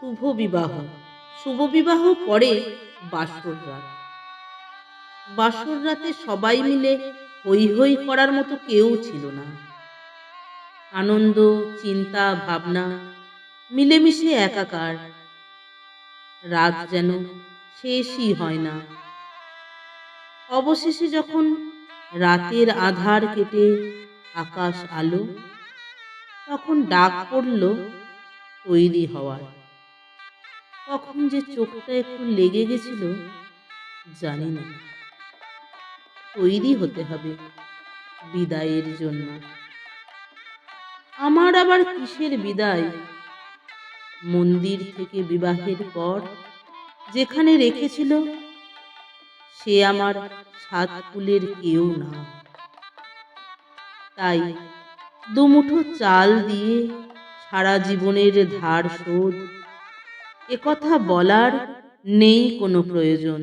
শুভ বিবাহ। শুভ বিবাহ পরে বাসর রাত। বাসর রাতে সবাই মিলে হই হই করার মতো কেউ ছিল না। আনন্দ, চিন্তা, ভাবনা মিলেমিশে একাকার। রাত যেন শেষই হয় না। অবশেষে যখন রাতের আধার কেটে আকাশ আলো, তখন ডাক পড়ল তৈরি হওয়ার। তখন যে চোখটা একটু লেগে গেছিল, জানি না। তৈরি হতে হবে বিদায়ের জন্য। আমার আবার কিসের বিদায়? মন্দির থেকে বিবাহের পর যেখানে রেখেছিল, সে আমার সাত কুলের কেউ না। তাই দুমুঠো চাল দিয়ে সারা জীবনের ধার শোধ একথা বলার নেই কোনো প্রয়োজন।